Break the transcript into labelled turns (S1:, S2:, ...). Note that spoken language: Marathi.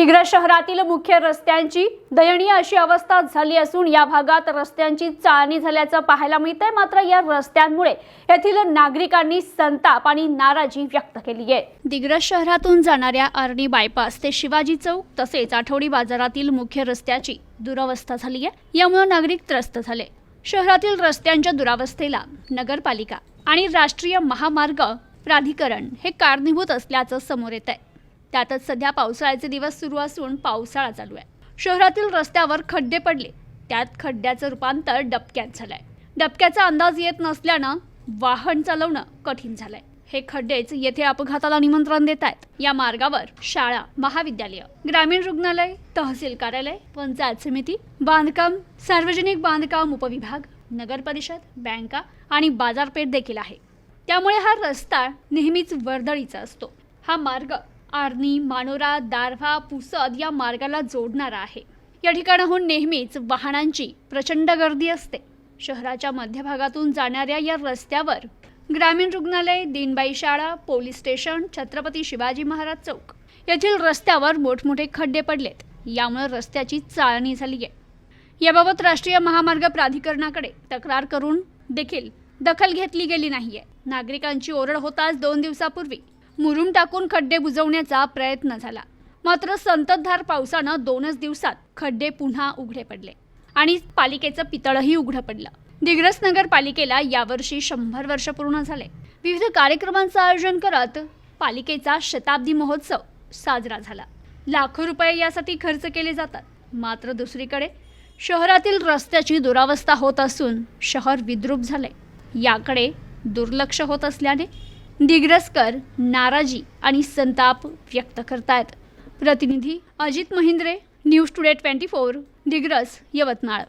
S1: दिग्रज शहरातील मुख्य रस्त्यांची दयनीय अशी अवस्था झाली असून या भागात रस्त्यांची चाळणी झाल्याचं पाहायला मिळतंय. मात्र या रस्त्यांमुळे येथील नागरिकांनी संताप आणि नाराजी व्यक्त केली आहे. दिग्रज शहरातून जाणाऱ्या आर्णी बायपास ते शिवाजी चौक तसेच आठवडी बाजारातील मुख्य रस्त्याची दुरावस्था झाली आहे. यामुळे नागरिक त्रस्त झाले. शहरातील रस्त्यांच्या दुरावस्थेला नगरपालिका आणि राष्ट्रीय महामार्ग प्राधिकरण हे कारणीभूत असल्याचं समोर येत आहे त्यातच सध्या पावसाळ्याचे दिवस सुरू असून पावसाळा चालू आहे. शहरातील रस्त्यावर खड्डे पडले. त्यात खड्ड्याचं रूपांतर डबक्यात झालंय. डबक्याचा अंदाज येत नसल्यानं वाहन चालवणं कठीण झालंय. हे खड्डेच येथे अपघाताला निमंत्रण देत आहेत या मार्गावर शाळा महाविद्यालय ग्रामीण रुग्णालय तहसील कार्यालय पंचायत समिती बांधकाम सार्वजनिक बांधकाम उपविभाग नगर परिषद बँका आणि बाजारपेठ देखील आहे. त्यामुळे हा रस्ता नेहमीच वर्दळीचा असतो. हा मार्ग आर्नी मानोरा दारव्हा पुसद या मार्गाला जोडणारा आहे. या ठिकाणाहून नेहमीच वाहनांची प्रचंड गर्दी असते. शहराच्या मध्यभागातून जाणाऱ्या या रस्त्यावर ग्रामीण रुग्णालय दिनबाई शाळा पोलीस स्टेशन छत्रपती शिवाजी महाराज चौक येथील रस्त्यावर मोठमोठे खड्डे पडलेत. यामुळे रस्त्याची चाळणी झाली आहे याबाबत राष्ट्रीय महामार्ग प्राधिकरणाकडे तक्रार करून देखील दखल घेतली गेली नाहीये. नागरिकांची ओरड होताच दोन दिवसापूर्वी मुरुम टाकून खड्डे बुजवण्याचा प्रयत्न झाला. मात्र संततधार पावसानं दोनच दिवसात खड्डे पुन्हा उघडे पडले आणि पालिकेचं पितळही उघडं पडलं. दिग्रस नगर पालिकेला यावर्षी शंभर वर्ष पूर्ण झाले. विविध कार्यक्रमांचं आयोजन करत पालिकेचा शताब्दी महोत्सव साजरा झाला. लाखो रुपये यासाठी खर्च केले जातात. मात्र दुसरीकडे शहरातील रस्त्याची दुरावस्था होत असून शहर विद्रूप झाले. याकडे दुर्लक्ष होत असल्याने दिग्रसकर नाराजी आणि संताप व्यक्त करतायत. प्रतिनिधी Ajit Mahindre news today twenty four Digras Yavatmal.